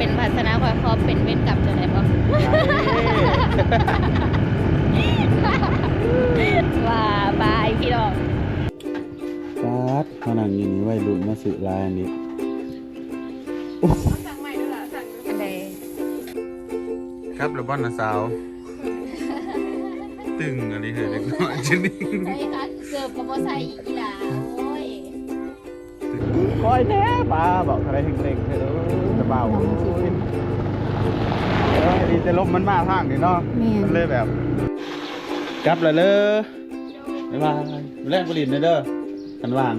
เป็นภาสนาคอยคอเป็นเว้นกลับจะได้บ่ว่าบายพี่น้องฟาดเขานั่งอยู่นี่วัยรุ่นมาสื่อลายอันนี้อันใดครับระบอนนะสาว ตึงอะไรเหรอเด็กน้อยชนิดใช่ค่ะเกือบกับบ่ใส่อีกล่ะโอ้ย คอยแน่ปลาบอกอะไรเร่งๆเถอะจะเบาเออดีจะลมมันมาทางนี่เนาะแม่นมันเลยแบบกลับแล้วเลยบ๊ายบายแรกบรินเด้อกันวาง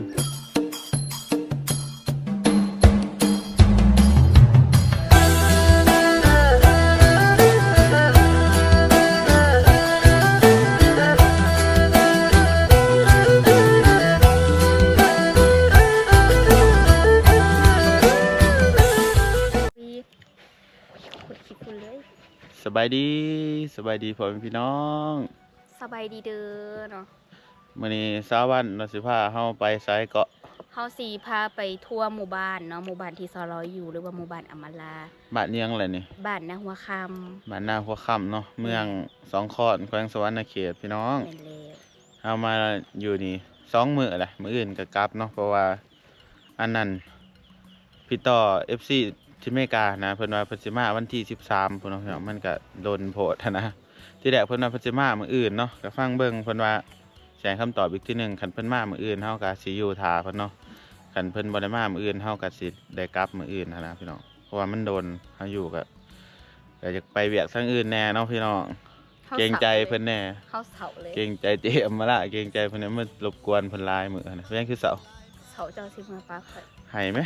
บายดีสบายดีพ่อแม่พี่น้องสบายดีเด้อเนาะมื้อนี้สาวันเราสิพาเฮาไปสายเกาะเฮาสีพาไปทั่วหมู่บ้านเนาะหมู่บ้านที่ซอลอยอยู่หรือว่าหมู่บ้านอำมาลาบ้านเนียงอะไรนี่บ้านนาหัวคบ้านนาหัวค่ำเนาะเมืองสองคอนแขวงสวรรณเขตพี่น้องำแม่นแล้วเอามาอยู่นี่สองมื้อแหละมื้ออื่นก็กลับเนาะเพราะว่าอันนั้นพี่ต่อ FC ที่อเมริกานะเพิ่นว่าเพิ่นสิมาวันที่13พุ่นเนาะพี่น้องมันก็โดนโพดหั้นนะที่แรกเพิ่นว่าเพิ่นสิมามื้ออื่นเนาะก็ฟังเบิ่งเพิ่นว่าแจ้งคำตอบอีกทีหนึงคันเพิ่นมามื้ออื่นเฮาก็สิอยู่ท่าเพิ่นเนาะคันเพิ่นบ่ได้มามื้ออื่นเฮาก็สิได้กลับมื้ออื่นหั้นนะพี่น้องเพราะว่ามันโดนเฮาอยู่ก็ก็อยากไปเวียกทางอื่นแน่เนาะพี่น้องข้าเกรงใจสาเพิ่นแน่เข้าเสาเลยเกรงใจเจมมาละเกรงใจเพิ่นเนี่ยมารบกวนเพิ่นหลายมื้อนะเพิ่นยังคือเสาเสาเจ้าสิมาป้าข่อยให้ไหม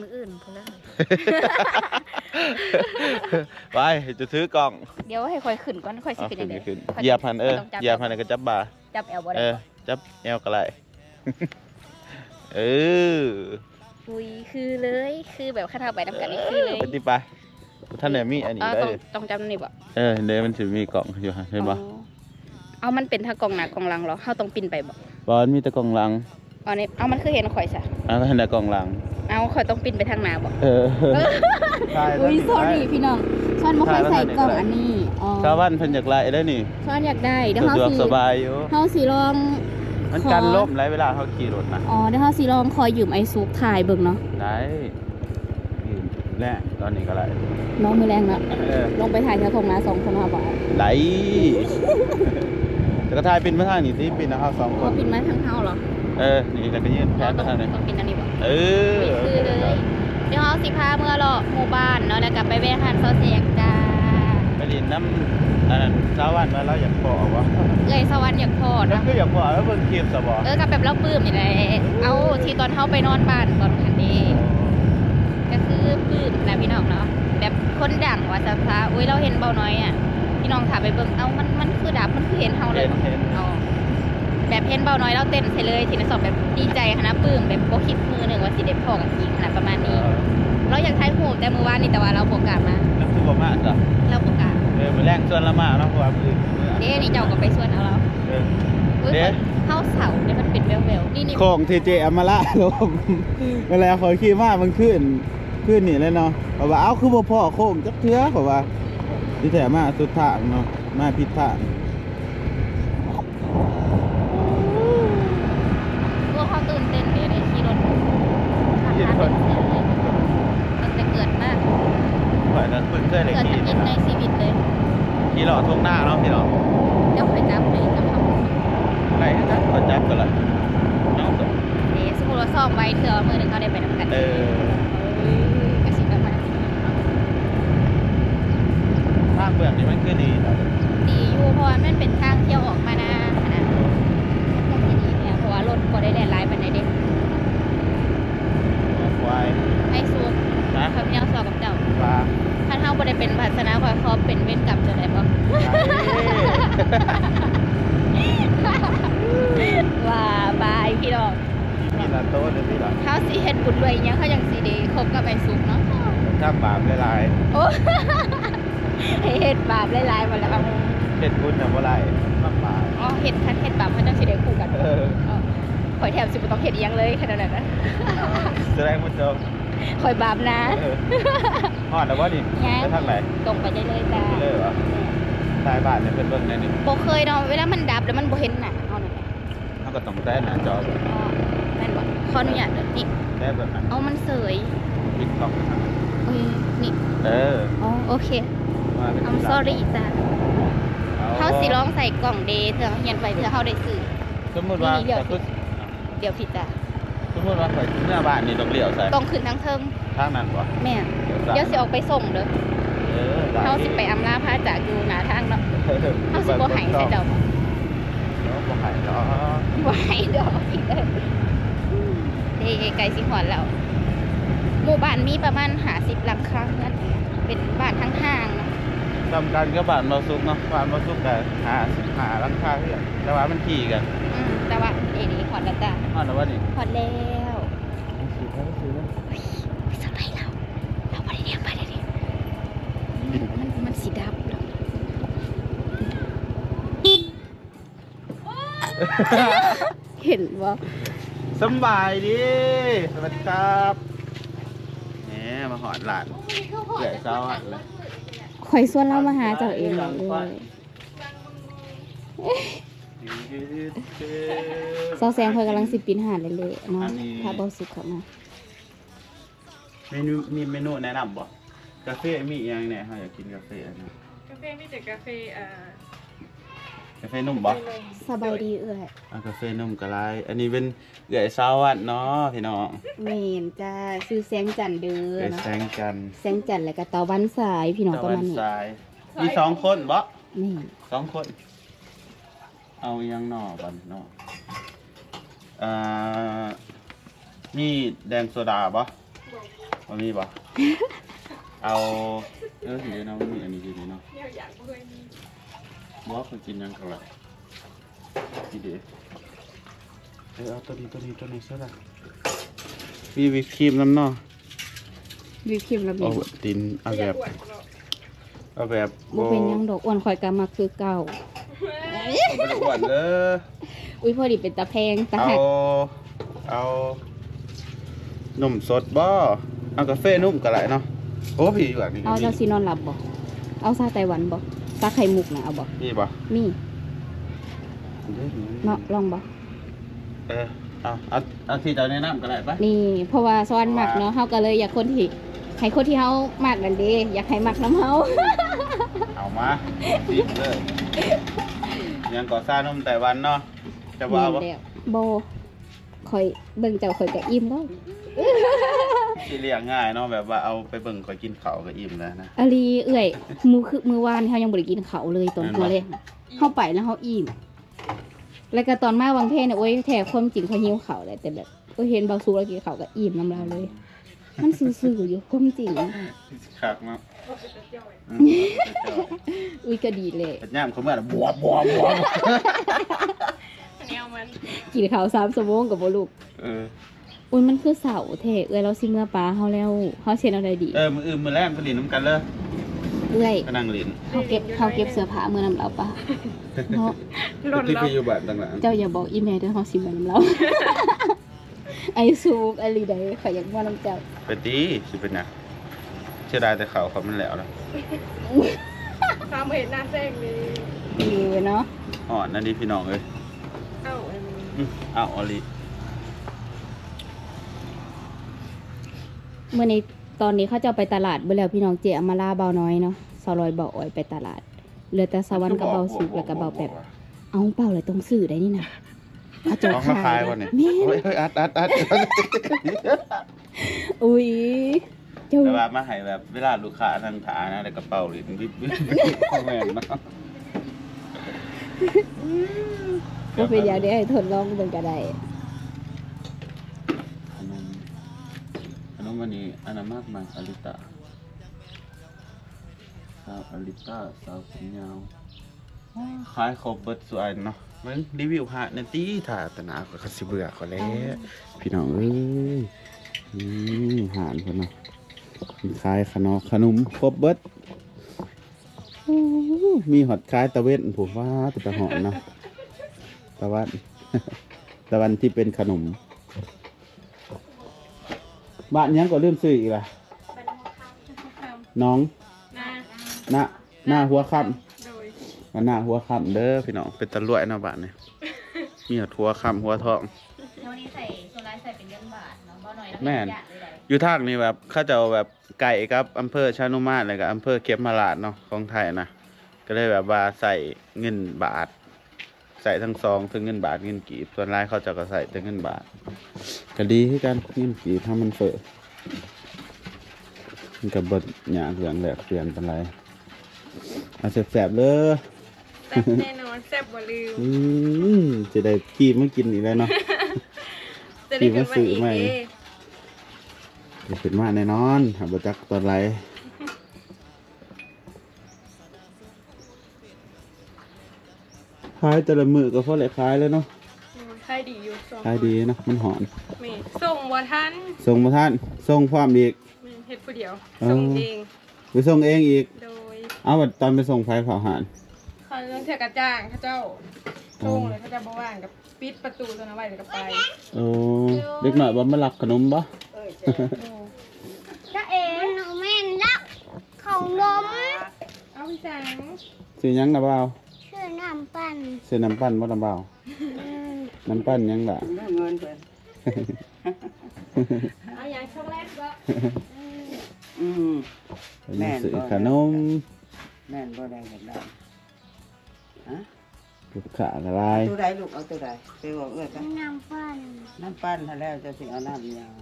มืออื่นพุ่นเลยไปจะซื้อกล่องเดี๋ยวให้ข่อยขึ้นก่อนข่อยสิเอาเป็นขึ้ยันงไงขึ้นข่เหยียบพันเออต้องจับเหยียบพันแล้วก็จับบ่าจับแอลบ่เอได้อจับแอวก็ไหลเอออุ้ยคือเลยคือแบบข้าเท้าไปนํกันนี่คือเลยไปติไปท่านไหนมีอันนี้อ๋อได้ต้องเลยต้องจำนี่บ่เออเดี๋ยวมันสิมีกล่องอยู่หั่นเห็นบ่อ๋อเอามันเป็นทางกล่องหน้ากล่องหลังเหรอเฮาต้องปินไปบ่บอลมีแต่กล่องหลังอ๋อนี่เอามันคือเห็นข่อยซะอะก็เห็นแต่กล่องหลัง เอาข่อยต้องปินไปทางหน้าบ่เออใช่อุ้ย sorry พี่น้องซ่อนบ่ค่อยใส่กล่องอันนี้อ๋อชาวบ้านเพิ่นอยากไล่ได้นี่ซ่อนอยากได้เดี๋ยวสะเฮาดวกสิสบายอยู่เฮาสิลอง มันขอกันล่มหลายเวลาเขาขี่รถนะอ๋อเดี๋ยวเฮาสิลองคอยยืมไอซุกถ่ายเบิ่งเนาะได้ยืนแน่ตอนนี้ก็ไหลน้องมือแรงเนาะเออลงไปถ่ายแถวทงนาสองคนเฮาบ่ไหลแต่ก็ทายปินมาทางนี้ที่ปินนะครับสองคเอานปินมาทางเฮาเหรอเออนี่แล้วก็ยืนแพเรานต้มาองทางนี้ต้องปินอันนี้บ่ เออคือเลยเดี๋ยวเฮาสิพาเมื่อเลาะหมู่บ้านเนาะแล้วก็ไปแวะทานซอสแจกจ้าไปดินน้ำอันนั้นชาวบ้านมาเราอยากพอวะเอ้ยสวรรค์อยากพอก็เนาะคืออยากพอแล้วเบิ่งคลิปสบอเออกับแบบเราปลื้มนี่แหละเอาที่ตอนเฮาไปนอนบ้านตอนคันนี้ก็คือปลื้มนะพี่น้องเนาะแบบคนดังว่าซะซะอุ้ยเราเห็นเบาน้อยอะพี่น้องถามไปเบิ่งเอ้ามันมันคือดับมันคือเห็นเฮาเลยเห็นเห็นอ๋อ แบบเห็นเบาน้อยเราเต้นใส่เลยทีนั้นสอบแบบดีใจคณะปลื้มแบบบ่คิดมือหนึ่งว่าสิเด็ดพอกันจริงขนาดประมาณเอนี้อเราอยากถ่ายรูปแต่มือวานนี่แต่ว่าเราโบกล้ามาแล้วคือบ่มาจ้ะเราโบกล้าเออไปแรงส่วนละมาเนาะเพราะว่าพื้นเด้นี่เจ้าก็ไปชวนเอาเราเอออุ้ยเด้เข้าเสาเนี่ยมันเป็นแววๆนี่นี่โค้งทีเจอมาละลมเวลาคอยขี่มามันขึ้นขึ้นนี่เลยเนาะเพราะว่าเอ้าคือบ่พอโค้งจักเทื่อเพราะว่าที่แท้มาสุดทางเนาะมาผิดทาง พวกเขาตื่นเต้นเลยได้ขี่รถขับทางเป็นเสียเลยตั้งแต่เกิดมา ข่ อยนั้นเพิ่งเคยได้เกิดขี่จะกินในชีวิตเลยขี่หล่อทุ่งหน้าเนาะพี่เนาะเดี๋ยวข่อยจับเลยกับเขาไหนนะขอจับกันละน้องสมเด้สมมติว่าซ่อมไว้เถื่อมือหนึ่งเขาได้ไปนำกันเออเอ้ยกระสิบประมาณนี้เนาะภาคเบื้องนี่มันคือดีครับดีอยู่เพราะว่ามันเป็นทางเที่ยวออกมานะขนาดมันก็สิดีเนี่ยเพราะว่ารถก็ได้แล่นหลายปานใดเด้ ควาย ให้ซูม นะ คำยังสอบกับเจ้า ปลา ถ้าเฮาบ่ได้เป็นภาสนาคอยขอเป็นเว้นกรรมจังไดบ่ว่าบายพี่น้องมีลาโต้เดี๋ยวพี่ละเฮาสิเฮ็ดบุญด้วยอิหยังเขายังสิได้คบกับไอ้สุกเนาะข้ามบาปหลายโอ้ให้เฮ็ดบาปหลายๆมาแล้วๆเห็ดบุญนะบ่ไรมากบาปอ๋อเฮ็ดคันเฮ็ดบาปมันจังสิได้คู่กันเออข่อยแถมสิบ่ต้องเฮ็ดอีหยังเลยขนาดนั้นนะแสดงว่าเจ้า คอยบาปนะเออฮอดแล้วบ่นี่ยังไปทางไหนตรงไปได้เลยจ้าไปเลยเหรอทายบ้านเนี่ยเพิ่นเบิ่งแน่นี่บ่เคยเนาะเวลามันดับแล้วมันบ่เห็นหน้าเอาหน่อยเฮาก็ต้องแต่หน้าจออ๋อแม่นบ่ขออนุญาตเด้อนี่แต่แบบนั้นเอามันเสยปิดกล้องนะครับเอ้ยนี่เอออ๋อโอเคมาเป็น I'm sorry จ้าเอาเฮาสิลองใส่กล่องเดย์เถื่อเฮียนไปเถื่อเฮาได้ซื้อสมมุติว่านี่เดี๋ยวแต่คือเดี๋ยวพี่จ้า สมมุติว่าข่อยเมื่อบ้านนี่ต้องเลี้ยวใส่ต้องขึ้นทั้งเทิงทางนั้นบ่แม่นซ้ายเดี๋ยวสิออกไปส่งเด้อเออด้เฮาสิไปอำลาพระจากอยู่หน้าทางเนาะเออเฮาสิบ่ให้ใส่เจ้าบ่เอาบ่ให้เนาะบ่ให้ดอกอีกเด้อเด้ไกลสิฮอดแล้วหมู่บ้านมีประมาณ50หลังคาเรือนเป็นบ้านทั้งห้างเนาะทำกันกับบ้านบ่สุกเนาะบ้านบ่สุกก็55หลังคาเรือนแต่ว่ามันที่กัน อืมแต่ว่าเอดีฮ อดแล้วจ้าฮอดแล้วว่านี่ฮอดแล้วสิครับสิครับเฮ้ยไปสบายเราเราบ่ได้เรียกไปเลยดิมันมันสีดำแล้วเห็นบ่สำบายดี สวัสดีครับแหมมาหอดหลานเดี๋ยวเช้าหันเลยข่อยส่วนเรามาหาเจ้าเองเลย เซาแซงข่อยกำลังสิปินหาดเลยเลยๆเนาะอันนี้ถ้าบ่สุกเข้ามาเมนูมีเมนูแนะนำบ่กาแฟมีอีหยังเนี่ยเฮาอยากกินกาแฟอันนี้กาแฟมีแต่กาแฟอ่ากาแฟนุ่มบ่สบายดีเอ้ยเอากาแฟนุ่มกะลายอันนี้เป็นเอื้อยสาววัดเนาะพี่น้องแม่นจ้าชื่อแสงจันทร์เด้อเอื้อยเนาะแสงจันทร์แสงจันทร์แล้วก็ตะวันสายพี่น้องตะประวัมาณนนี้ทรายมีสองคนบ่แม่นสองคน เอาอีหยังหน่อบันเนาะอ่ามีแดงโซดาบ่บ่มีบ่เอาเออสิเดี๋ยวเนาะมีอันนี้ดีเนาะเนี่ยอยากเคยมีบ่คนกินหยังกันล่ะนี่เด้เออเอาตัวนี้ตัวนี้ตัวนี้ซะละมีวิปครีมน้ำเนาะวิปครีมแล้วเอาแม่นตินเอาอแบยากบอวดเนาะเอาแบบบ่เป็นหยังดอกอ้วนข่อยก็มาคือเก่า บ่ได้อ้วนเด้ออุ้ยพอดีเป็นตาแพงตาเอาหักเอานมสดบ่เอากาแฟนุ่มก็ได้เนาะโอ้พี่อยู่อันนี้เอาเจ้าสินอนหลับบ่เอาซาไต้หวันบ่ซาไข่มุกนะเอาบ่นี่บ่มีเด้อเนาะลองบ่เออเอาเอาเอาที่เจ้าแนะนำก็ได้ปะนี่ เพราะว่าสวรรค์มักเนาะเฮาก็เลยอยากคนที่ให้คนที่เฮามักนั่นเด้อยากให้มักน้ำเฮาเอามาสิเด้อ ยังก่อสร้างนมไต้หวันเนาะจะว่าบ่แม่นแล้วบ่ข่อยเบิ่งเจ้าข่อยก็อิ่มแล้วสิเลี้ยงง่ายเนาะแบบว่าเอาไปเบิ่งข่อยกินข้าวก็อิ่มแล้วนะอาลีเอื้อยมื้อคือมื้อวานเฮายังบ่ได้กินข้าวเลยตอนนั่นมื้อวะแรกน่ะเฮาไปแล้วเฮาอิ่มแล้วก็ตอนมาวังเพลเนี่ยโอ้ยแท้ความจริงเขาหิวข้าวแหละแต่แบบโอ้ยเห็นเบาสูแล้วกินข้าวก็อิ่มน้ำลายเลย มันซื่อๆอยู่ความจริงคักเนาะว่าเป็นตะเจ้าไอ้อืมอุ้ยก็ดีเลยเป็นย่ามเขาเมื่อน่ะบวบบวบบวบอันนี้เอามันกินข้าว3ชั่วโมงก็บ่ลุกเอออุ้ยมันคือเสาแท้เอื้อยเราสิเมื่อปลาเฮาแล้วเฮาเช็ดเอาได้ดีเออมืออื่นมือแรกก็ลินน้ำกันเลยเอื้อยก็นั่งลินเฮาเก็บเฮาเก็บเสื้อผ้ามื้อนํเราปะเนาะหล่นที่แล้วพี่อยู่บ้านต่างหลังเจ้าอย่าบอกอีแม่เด้อเฮาสิมานํเรา ไอซูกอลีใดข่อยอยากมานํเจ้าไปตีสิเป็นหยังเชื่อได้แต่เขาเขามันแล้วนะตามเห็นหน้าแซงเลยอยู่เนาะอ่อนนั่นดีพี่น้องเลยเอ้าอันนี้อื้ออ้าวออลิเมื่อในตอนนี้เขาจะเอาไปตลาดเบ่แล้วพี่น้องเจอามาลาเบาน้อยเนาะสาวลอยเบาอ้อยไปตลาดเหลือแต่สวรรค์กับเบาสุกแล้วก็เบาแบบ เอาเปล่าเลยต้องซื้อได้นี่นะ เขาจะเอามาขายวันนี้แม่เฮ้ยเฮ้ยอัดอัดอัดอุ้ยเจ้าแต่ว่ามาให้แบบเวลาลูกค้านั่งถานะแล้วกระเป๋าลิ้นวิบวิบวิบเข้าแม่นเนาะบ่เป็นอย่างนี้ให้ทดลองเบิ่งก็ได้ขนมขนมวันนี้อันนั้นมากมายอลิตาสาวอลิตาสาวผมยาวขายครบเบิดสวยเนาะ เบิ่งรีวิวหานาทีถ่าตนาก็เขาสิเบื่อเขาแล้วพี่น้องเอ้ยอืมหารเพิ่นเนาะขายขนมขนมครบเบิดโอ้มีหอดคล้ายตะเวนผมว่าเป็นตะหอมเนาะตะวันตะวันที่เป็นขนมบ้านยังก็ลืมซื้ออีกล่ะคำน้องหน้าหน้าหน้าหัวค่ำ โดยมาหน้าหัวค่ำเด้อพี่น้องเป็นตะลวยเนาะบ้านนี่มีหดหัวค่ำหัวทองแล้ววันนี้ใส่โซลาร์ใส่เป็นเงินบาทเนาะบ่หน่อยแล้วแม่นหยาดเลยได้อยู่ทางนี้แบบเขาจะเอาแบบไก่กับอำเภอชานุมาตรเลยกับอำเภอเก็บมาลาดเนาะของไทยนะก็เลยแบบว่าใส่เงินบาท ใส่ทั้งซองทั้งเงินบาทเงินกีบส่วนรายเขาจะก็ใส่แต่เงินบาทก็ดีที่กันเงินกีบถ้ามันเฟ้อมันกับบดหยาเหลืองแหลกเปลี่ยนเป็นไรเอาแสบๆเลย แซ่บแน่นอนแซ่บบ่ลืมอืมจะได้กีบมากินอีกแล้วเนาะ จะได้ขึ้นมาอีกที่ว่าซื้อใหม่เด้จะเป็นมาแน่นอนหาบจักตอนไรขายแต่ละมือก็พอแหละขายเลยเนาะอืมขายดีอยู่สองขายดีเนาะมันหอนแม่ส่งบ่ทันส่งมาท่านส่งความอีก แม่เฮ็ดผู้เดียวเออส่งเองไปส่งเองอีก โดย เอาบัดตอนไปส่งไฟเผาหาน เขาเรื่องเทกระจ้างเขาเจ้าส่งเลยเขาจะบ่ว่างกับปิดประตูตัวนั้นไว้แล้วก็ไปโอ้เด็กหน่อยบ่มาลักขนมบ่จะเอ๋หนูแม่นรักของนมเอาพี่สังซื้อหยังนะบ่าวชื่อน้ำปั่นซื้อน้ำปั้นบ่นะบ่าวอืมน้ำปั้นหยังล่ะ เงินเพิ่นเอาอย่างช็อกโกแลตก็อืม แม่มานซื้อบ่ขนม แม่นบ่ได้กันได้ ฮะลูกค้าอะไรตัวใดลูกเอาตัวใดไปบอกเอ้ยกันน้ำปั่นน้ำปั้นถ้าแล้วจะสิเอาน้ำหยัง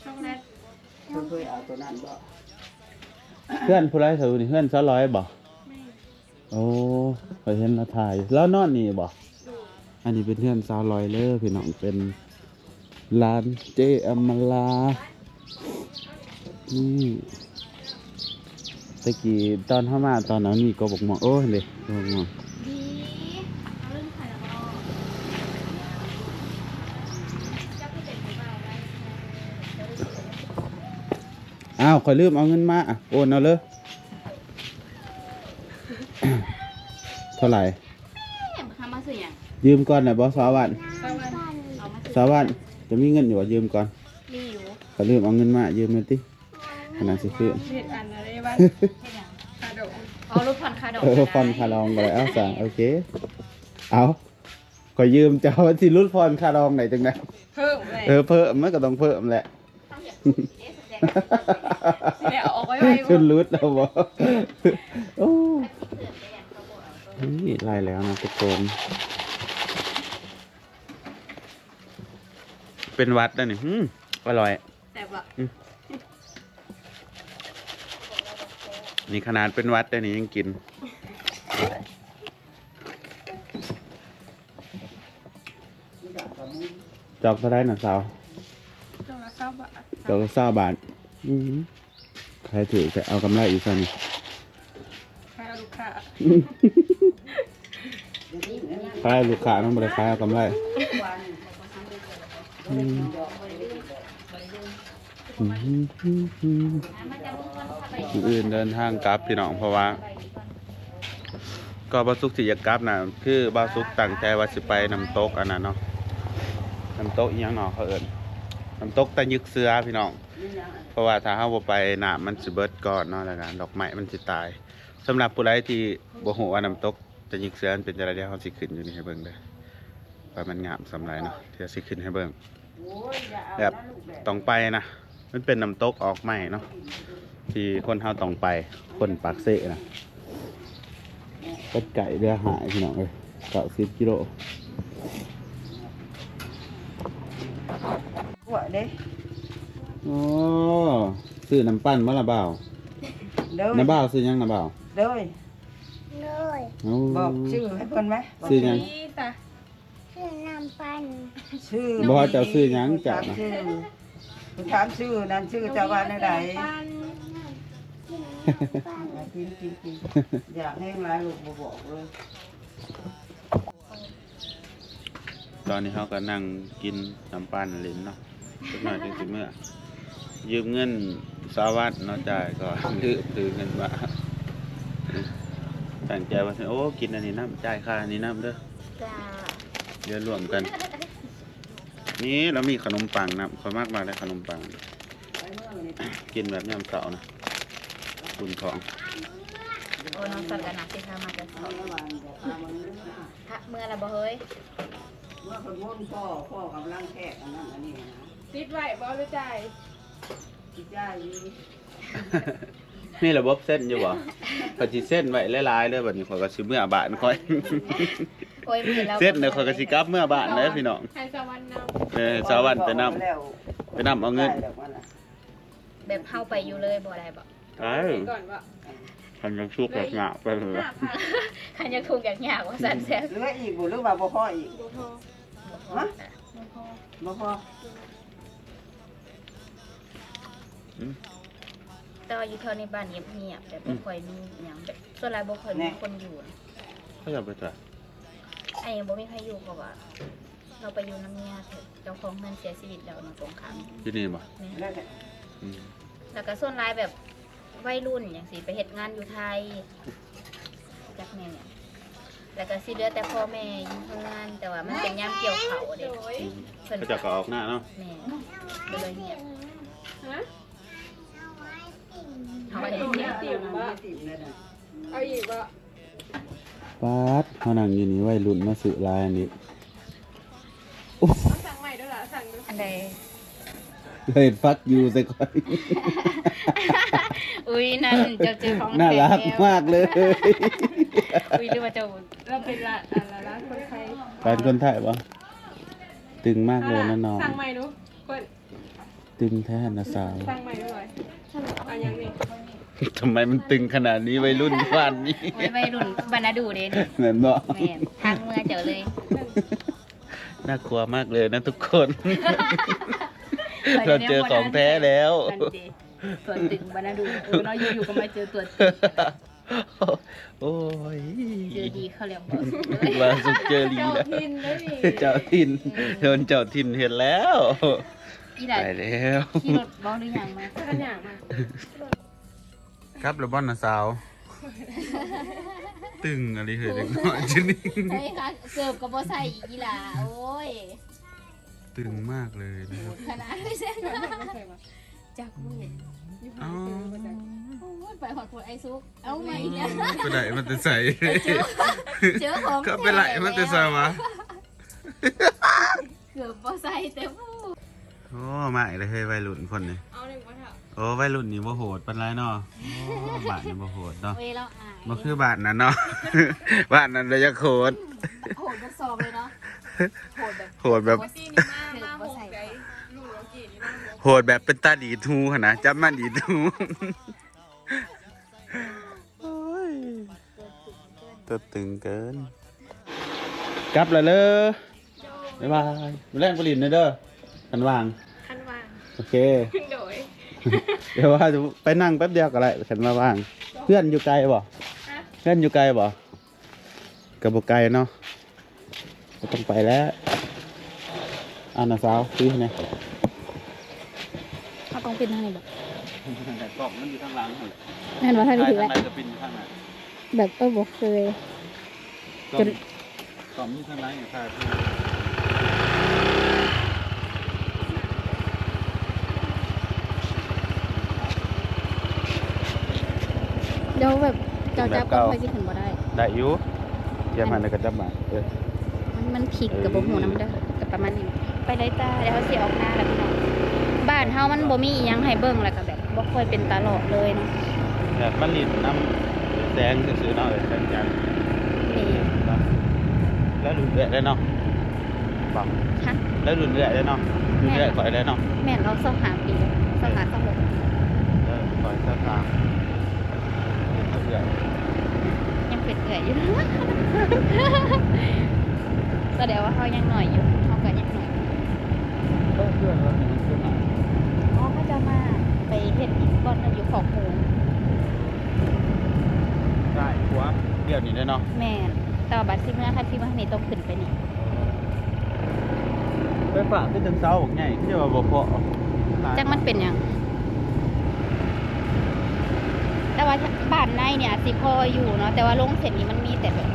ช็อกโกแลตเพิ่นเคยเอาตัวนั้นบ่เพื่อนผู้ไรสูนี่เพื่อนซะร้อยบ่ไม่โอ้เคยเห็นเราถ่ายแล้วนอนนี่บ่อันนี้เป็นเพื่อนสาวลอยเลอร์พี่น้องเป็นร้านเจอมลานี่ตะกี้ตอนเข้ามาตอนนั้นมีก็บอกหมอโอ้ยเลยก็บอกหมอดีเอาเรื่องไข่แล้วก็จะพูดเป็นหรือเปล่าได้ อ้าวคอยลืมเอาเงินมาอะโอนเอาเลยเท่าไหร่แม่ทำมาสื่ออย่างยืมก่อนหน่อยบอสาววันน้ำปั่นเอามาสื่อสาววันจะมีเงินอยู่ว่ายืมก่อนมีอยู่ขอยลืมเอาเงินมายืมมาติขนาดสิคือเฮ็ดอันอะไรบ้างให้หยังกระโดดเอารถผ่อนคาดอกเออฟอนคาลองก็เลยเอาสั่งโอเค เอาขอยืมเจ้าวันที่รุ่นฟอนคาลองไหนจังนะเพิ่มเลยเออเพิ่มมันก็ต้องเพิ่มแหละ เอ๊ะแสดงเนี่ยเอาออกไว้ไว้ชุนรุดแล้วบ่โอ้เสือกได้ยังเขาบอกเอาตัวนี่ไล่แล้วนะทุกคนเป็นวัดแล้วนี่อืมอร่อยแต่ว่านี่ขนาดเป็นวัดแต่นี่ยังกิน จอกเท่าไรน่ะสาวตัวละเก้าบาทจอกละเศร้าบาท อือหือใครถือจะเอากำไรอีกสันใครเอาลูกค้าขายลูกค้าต้องบริขายเอากำไรอืมอืมอืมอืมมาจากเมืองก่อนค่ะไปมื้ออื่นเดินทางกลับพี่น้องเพราะว่าไปดีก่อนก็บาสุกสิอยากกลับนะคือบาสุกตั้งใจว่าสิไปน้ำตกอันนั้นเนาะน้ำตกอีหยังเนาะเขาเอิ้น น้ำตกตะยึกเสือพี่น้อง เพราะว่าถ้าเฮาบ่ไปน้ำมันสิเบิดก่อนเนาะแล้วกันดอกไม้มันสิตายสำหรับผู้ใดที่บ่ฮู้ว่าน้ำตกตะยึกเสือมันเป็นจังไดเดี๋ยวเฮาสิขึ้นอยู่นี่ให้เบิ่งเด้อว่ามันงามสำไรเนาะเดี๋ยวสิขึ้นให้เบิ่งแบบต้องไปนะมันเป็นน้ำตกออกใหม่เนาะที่คนเฮาต้องไปคนปากเสะนะเป็ดไก่เรือหายพี่น้องเลยเก้าสิบกิโล วเด้โอ้ซื้อน้ำปั้นมาละเบาเด้อน้ำเบาซื้อหยังน้ำเบาเด้อเลยโอ้บอกชื่อให้เพิ่นไหมซื้อหยังนี่จ้ะชื่อน้ำปั่นชื่อบอกว่าเจ้าซื้อหยังเจ้าถามนะชื่อถามชื่อนั่นชื่อเจ้าว่าในใดปั่นกินกินกินอยากให้หลายลูกบ่บอกเลยตอนนี้เขาก็นั่งกินน้ำปั้นลิ้นเนาะ สักหน่อยจังสิเมื่อ ยืมเงินสาวัตเนาะจ่ายก็ดื้อถือเงินมาตั้งใจว่าสิโอ้กินอันนี้น้ำจ่ายค่าอันนี้น้ำเด้อจ้าเดี๋ยวรวมกัน นี่เรามีขนมปังนะขอยมากมากเลยขนมปัง กินแบบยามเช้านะบุญของโอ้น้องสัตว์กันนะสิพามาจะสอบพระเมื่อละบ่เฮ้ย เมื่อคนวนพ่อพ่อกำลังแทกอันนั้นอันนี้นะ ปิดไว้บ่หรือใจายคิดได้อยู่มีระบบเส้นอยู่บ่เขาสิเส้นไว้หลายๆเด้อบัดนี้ข้อยก็สิเมื่อบ้านค่อย โอ้ยมือเราเส้นเด้อข้อยก็สิกลับเมื่อบ้านเด้อพี่น้องให้สวรรค์นเออสาวันไปนำแล้วไปนำเอาเงิน ได้ดอกมันน่ะแบบเข้าไปอยู่เลยบ่ได้บ่เอ้าำก่อนว่าคันยังชุกแบบหงะไปเลยห้าพันคันยังถูกอย่างยากว่าสันแซ่บเหลืออีกบ่หรือว่าบ่พออีก บ่พอฮะ บ่พอ แต่ว่าอยู่แถวในบ้านเงียบๆแบบบ่ค่อยมีหยังแบบส่วนหลายบ่ค่อยมีคนอยู่นะเขาจะไปจ้ะไอ้ยังบ่มีใครอยู่เพราะว่า เราไปอยู่น้ำเมียเถอะเจ้าของเงินเสียชีวิตแล้วเนาะสงครามที่นี่บ่แม่แล้วแต่อืมแล้วก็ส่วนหลายแบบวัยรุ่นอย่างสิไปเฮ็ดงานอยู่ไทยจักแม่เนี่ยแล้วก็สิเหลือแต่พ่อแม่อยู่เฮือนแต่ว่ามันเป็นยามเกี่ยวเขาวเด้โดยอืมเพิ่นเขาจะก็ออกหน้าเนาะแม่ก็เลยเงียบฮะ เอาไว้ติ่มเงียบติ่มบ่ติ่มเลยนะเอาอีกบ่ปาดเฮานั่งอยู่นี่วัยรุ่นมาซื้อลายอันนี้เอาสั่งใหม่ด้วยล่ะสั่งดูอันใดเลยฟักอยู่ใส่ก่อนอุ้ยนั่นเจ้าเจอของน่ารักแท้มากเลย อุ้ยหรือว่าเจ้าเราเป็นละอันละละคนไทยเป็นคนไทยปะตึงมากเลยนะน้องสั่งใหม่ดูเปิดตึงแท้นะสาวสั่งใหม่ด้วย เอาอย่างนี้ทำไมมันตึงขนาดนี้วัยรุ่นบ้านนี้โอ้ยวัยรุ่นบรรณาดูเด้นี่เหมือนบ่แม่นทางเมื่อเจอเลยน่ากลัวมากเลยนะทุกคน เราเจอของแท้แล้ว นั่นดิตัวตึงบรรณาดูเออเนาะอยู่ๆก็มาเจอตัวตึงโอ้ยเจอดีเขาเรียกบ่ว่าสุดเจอรีเจ้าแล้วพินได้ดิเจ้าทินโดนเจ้าทินเห็นแล้ว อีหลาไปแล้วขี่รถบ่หรือยังมาขันอย่างมาครับระบอนนะสาว ตึงอะไรเหยเด็กน้อยชนิดเฮ้ยค่ะเกือบก็บ่ใส่อีหลาโอ้ยตึงมากเลยนะครับขนาดไม่ใช่เปิดให้ไม่เคยมาจักมืออยู่อ๋หาอซื้อมาจากโอ้ยไปหอดคนไอซุก เอามาอีกแล้วไปไหนมันจะใส่เจอของก็ไปไหนมันจะใส่วะ เกือบบ่ใส่แต่ผู้ โอ้มาอีกเลยเฮ้ยวัยรุ่นคนนี้เอาหนึ่งมาเถอะโอ้วัยรุ่นนี่บ่โหดปานไรเนาะโอ้บ้านนี่บ่โหดเนาะเว้ยเราอายบ่คือบ้านนั้นเนาะ บ้านนั้นเลยจะโหดโหดกระสอบเลยเนาะโหดแบบโหดแบบซีนี่มามาหกใจลูกเรากี่นี่มาหกโหดแบบเป็นตาดีทูหั่นนะจับมันดีทูโอ้ยตัวตึงเกิน กลับแล้วเลยบ๊ายบายมาแรงผลิตหน่อยเด้อ ทันวาง คันวางโอเค โดยเดี๋ยวว่าจะไปนั่งแป๊บเดียวก็ได้ขันมาว่าง เพื่อนอยู่ไกลบ่ฮะเพื่อนอยู่ไกลบ่กับบ่ไกลเนาะก็ต้องไปแล้วอ่านะสาวซื้อไหนเขาต้องเป็นทางไหนแบบกล่องมันอยู่ข้างหลังหั่นแม่นว่าท่านใช่ถือข้าแล้งในก็ปินอยู่ข้างในแบบเออบ่เคย กล่องกล่องอยู่ข้างในอยู่ค่ะพี่ เดี๋ยวแบบเจ้าจับก็ไปสิถึงบ่ได้ ได้อยู่เยี่ยมมันแล้วก็จับมาเออมันมันผิดกับบ่หูน้ำเด้อกับประมาณนี้ไปเลยจ้าเดี๋ยวเขาสิออกหน้าแล้วพี่น้องบ้านเฮามันบ่มีอีหยังให้เบิ่งแล้วก็แบบบ่ค่อยเป็นตลอดเลยเนาะแบบมันลินน้ำแสงซื่อๆเนาะเออแสงจันทร์นี่เนาะแล้วรุ่นเอื้อยได้เนาะบอกฮะแล้วรุ่นเอื้อยได้เนาะรุ่นเอื้อยก่อยได้เนาะแม่นเราเศร้าหาปีแล้วเศร้าหาเศร้าหกเออก่อยสักทางเป็นเอื้อยยังเป็นเอื่อยอยู่ แสดงว่าเขายังหน่อยอยู่เขาก็ยังหน่อยเออเพื่อนเราเห็นเพื่อนมาอ๋อเขาจะมาไปเฮ็ดอีกบอนกันอยู่ขอบหมูได้หัวเดี๋ยวนี้ได้เนาะแม่นแต่ว่าบัตรซิเมื่อคันซิเมื่อนี่ต้องขึ้นไปนี่ไปฝากขึ้นถึงเสาบอกไงที่ว่าบ่พอจักมันเป็นหยัง แต่ว่าบ้านในเนี่ยสิพออยู่เนาะแต่ว่าลงเส้นนี้มันมีแต่แบบ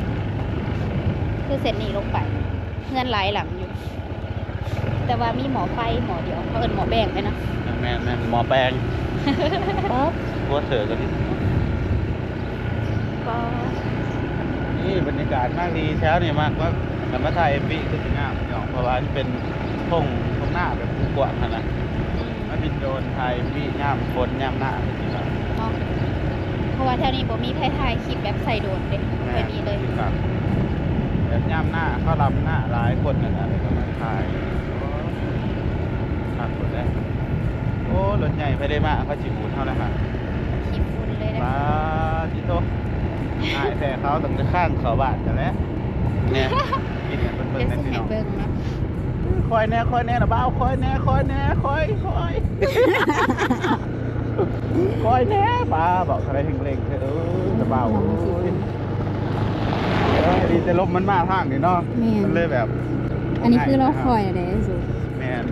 คือเส้นนี้ลงไปเงินหลายหลังอยู่ แต่ว่ามีหมอไฟหมอเดียวเขาเอิ้นหมอแบ่งไปเนาะอ่าแม่นแม่นหมอแปลงหัวเสือกันดิก็นี่บรรยากาศมากดีเช้านี่มากว่าธรรมชาติเอปีก็ถึงงามพี่น้องเพราะว่านี่เป็นทุ่งทุ่งหน้าแบบกว้างขนาดมันเป็นโดนไทยปีย่ามฝนย่ามหน้าพี่น้องเนาะ เพราะว่าแถวนี้บ่มีไผถ่ายคลิปแบบใส่โดรนเด้บ่เคยมีเลยครับแบบย่ามหน้าเข้าลำหน้าหลายคนนั่นแหละแล้วก็มาถ่ายโอ้ขับรถได้โอ้รถใหญ่ไปได้มากเขาจิบูดเท่าไหร่ครับคลิปฝุ่นเลยนะมาจิโตนายแต่เขาต้องจะข้างเขาบาดกันแล้วเนี่ยกินกันเป็นเบิ่เดี๋งยวในสิพี่ให้น้องเบิ่งเนาะคอยแน่คอยแน่นะบ้าวคอยแน่คอยแน่คอยคอย คอยแน่ป้าบอกอะไรเร่งๆเถอะเออจะเบาเออดีแต่ลมมันมาทางนี่เนาะแม่น มันเลยแบบอันนี้คือเราคอยอะไรสุดแมน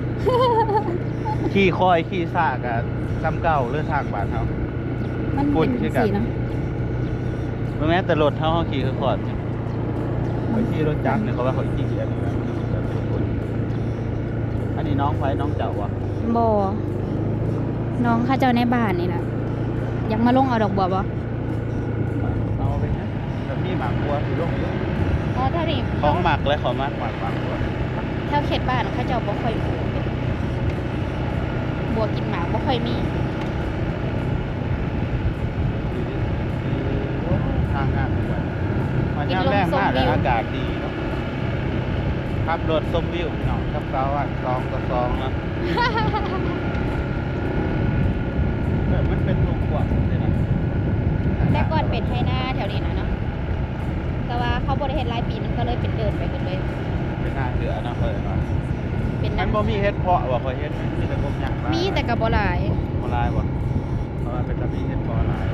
ขี่คอยขี่ซากอะซ้ำเก่าเลือทางบานเขา มันฝุ่นเป็นคือกัน สีเนาะเมื่อแม้แต่รถเท่าเขาขี่คือขอดเขาขี่รถจักรเนี่ยเขาว่าเขาขี่อันนี้นะมันจะเป็นฝุ่นอันนี้น้องไฟน้องเจ้าวะบ่ น้องเข้าเจ้าในบ้านนี่ล่ะอยากมาลงเอาดอกบัวบ่เอาไปนะแบบนี้หมากบัวสีลงอยู่อ๋อถ้านี่ของหมักและของมากหมากหมากบัวแถวเขตบ้านเขาเจ้าบ่ค่อยปลูกเด้บัวกินหมากบ่ค่อยมีทางงานเลยมันย่ำแรงมากแล้วอากาศดีเนาะขับรถส้มวิวพี่น้องขับเสาอะสองต่อสองนะแบบ มันเป็นวงกว้างเลยนะแต่ก่อนเป็นไทนาแถวนี้นะเนาะแต่ว่าเขาบ่ได้เฮ็ดหลายปีมันก็เลยเป็นเดินไปกันเลย เป็นหน้าเสือเนาะเคยว่าเป็นมันั้นนบ่มีเฮ็ดเพาะบ่เคยเฮ็ดไหมมีแต่กบหยางมีแต่ก็บ่หลายบ่ลายบ่เพราะว่าเป็นตะมีเฮ็ดเพาะหลาย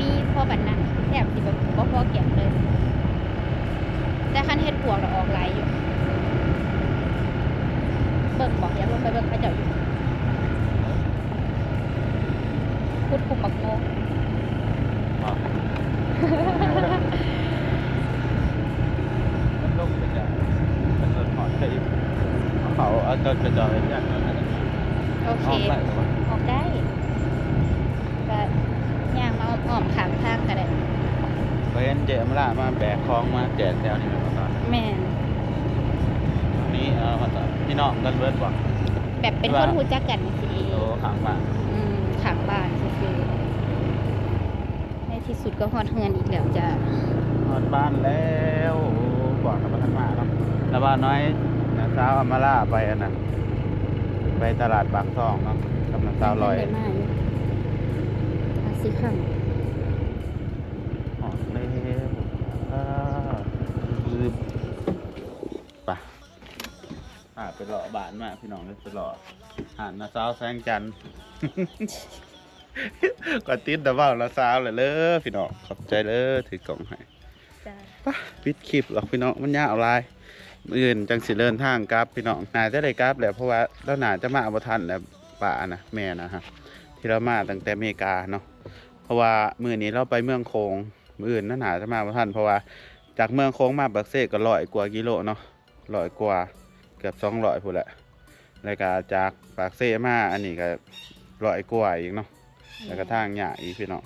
มีพอบัดนั้นแทบสิแบบบ่พอเก็บเลย แต่คันเฮ็ดปวกเราออกหลายอยู่เบิ่งบอกอยากลงไปเบิ่งเขาเจ้าอยู่คุดคุมบักโม บ่มันลงไปจ้ะมันรถหอดไปเขาเอาจอดไปจอดไว้ย่านนั้นนะ โอเค ออกได้บ่ ออกได้ก็ย่างมาอ้อมๆขางทางก็ได้ เคยเห็นเจมล่ามาแบกของมา แจกแถวนี้มาตอนแม่นนี้เอามาตอนพี่น้องกันเบิดบ่แบบเป็นว่าคนรู้จักกันสิโอ้ข้างบ้านอืมขางบ้านซื่อๆในที่สุดก็ฮอดเฮือนอีกแล้วจ้ะฮอดบ้านแล้วโอ้บอกกับท่านมาเนาะแล้วบ้านน้อยนะสาวอามาล่าไปอันนั้นไปตลาดปากซองเนาะกับน้าสาวลอยได้มาอยู่อาสิขัง หอดแล้วอ่า ลืมไปอ่าไปหล่อบานมาพี่น้องเลยไปหล่อหานนาสาวแสงจันทร์ ก็ติดแต่ว่านาสาวเลยเลยพี่น้องขอบใจเลยถือกล่องให้จ้ะปะปิดคลิปหรอกพี่น้องมันยาวหลายมื้ออื่นจังสิเดินทางกลับพี่น้องน่าจะได้กลับแหละเพราะว่าเราน่าจะมาบ่ทันแล้วป้านะแม่นะฮะที่เรามาตั้งแต่อเมริกาเนาะเพราะว่ามื้อนี้เราไปเมืองโคงมื้ออื่นน่าจะมาบ่ทันเพราะว่า จากเมืองโคงมาบักเซกก็ร้อยกว่ากิโลเนาะร้อยกว่าเกือบ200พุ่นแหละแล้วก็จากปากเซมาอันนี้ก็ร้อยกว่าอีกเนาะแล้วก็ทางยากอีกพี่น้อง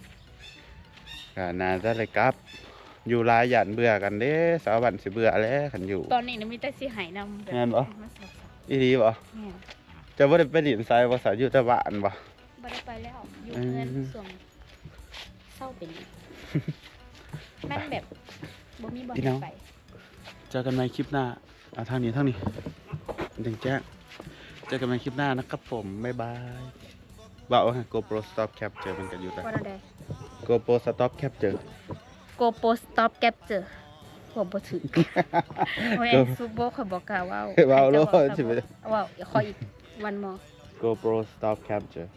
ก็น่าจะได้กลับอยู่หลายหยันเบื่อกันเด้สาวบันสิเบื่อแล้วขันอยู่ ตอนนี้นะมีแต่สิหายนำแบบแม่นบ่ มาสอบอีดีบ่แม่นจะบ่ได้ไปดินทรายบ่สาวอยู่แต่บ้านบ่ บ่ได้ไปแล้วอยู่อืมเพื่อนส่วงเศร้าเป็น มันแบบ บ่มีบ่ให้ไปเจอกันใหม่คลิปหน้าเอาทางนี้ทางนี้ถึงแจ้งเจอกันใหม่คลิปหน้านะครับผม บ๊ายบายบ่าวฮะ GoPro Stop Capture มันก็อยู่ได้ว่านั่นใด GoPro Stop Capture GoPro Stop Capture ผมบ่ถือโอ้ย Go ซูโบเขาบอกกล่าวว่าเว้าโลดให้สิเจ้าไปเว้าเดี๋ยวขออีกวันมอ GoPro Stop Capture